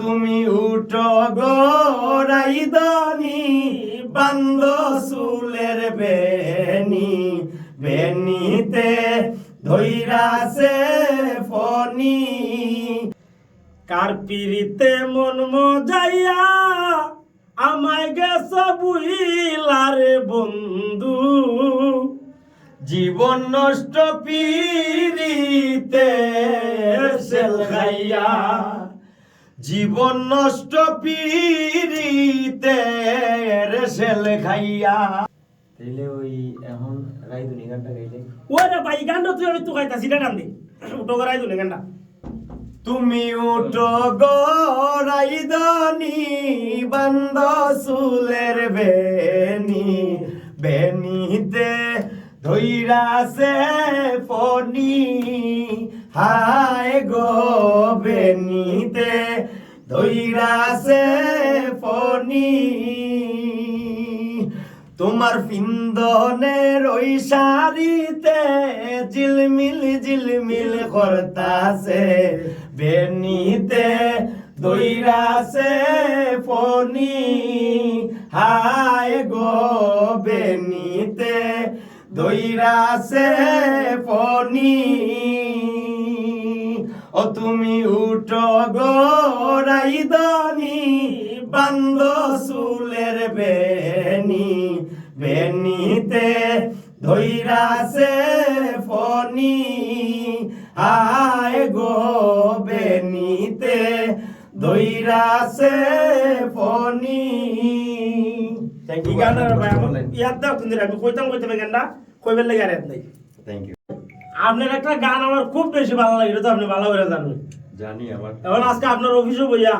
তুমি উঠো গোরাই দানি বান্দ সুলের বেনি বেনিতে ধৈরাসে ফনি কার মন মজাইয়া আমায় গেছ বুইলারে বন্ধু? জীবন নষ্ট পিরিতে সেল খাইয়া জীবন নষ্ট সেল খাইয়া। তাইলে ওই এখন রাইদুনি গানটা গাইলে। ওরে ভাই গানটা তুই আমি তো গাইতাছি না গান দে। উঠো করাই দুলে গানটা। তুমি উঠো গরাই দানি বন্ধ সুলের বেনি বেনিতে ধৈরাসে ফনি হায় গো বেনিতে ধৈরাসে ফনি তোমার পিন্দনের ওই শাড়িতে ঝিলমিল ঝিলমিল করতাছে। বেনিতে দইরাছে ফনি হায় গো বেনিতে দইরাছে ফনি ও তুমি উঠো গোরাই দানি বান্দ সুলের বেনি বেনিতে ধৈরাসে ফনি আয় গো বেনিতে ধৈরাসে ফনি গানটা ভাই আমার ইয়াদ দাও তুমি আমি কইতাম কইতাম গানটা। কইবেন লাগে আর নাই। থ্যাংক ইউ আপনার একটা গান আমার খুব বেশি ভালো লাগে তো আপনি ভালো করে জানেন। জানি আমার এখন আজকে আপনার অফিসে বইয়া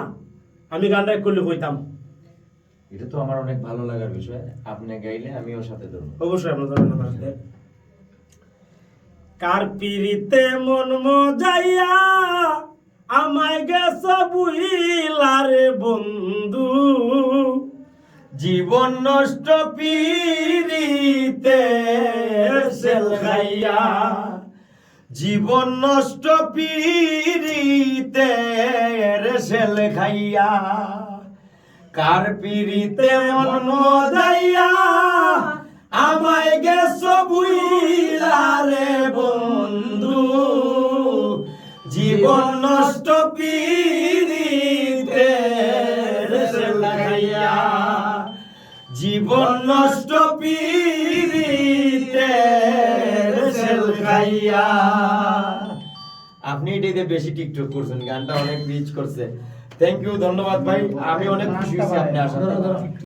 আমি গানটা করলে কইতাম। এটা তো আমার অনেক ভালো লাগার বিষয়। আপনি গাইলে আমিও সাথে ধরবো। অবশ্যই আপনার জানেন আমার সাথে। কার পিরিতে মন মজাইয়া আমায় গেছ বুইলারে বন্ধু? জীবন নষ্ট পিরিতে সেল খাইয়া জীবন নষ্ট পিরিতে সেল খাইয়া, কার পিরিতে মন মজাইয়া আমায় গেছ বুইলারে বন্ধু। জীবন নষ্ট পিরিতে সেল খাইয়া, জীবন নষ্ট পিরিতে খাইয়া আপনি এটাতে বেশি টিকটক করছেন গানটা অনেক রিচ করছে। থ্যাংক ইউ ধন্যবাদ ভাই। আমি অনেক খুশি হয়েছি আপনি আসার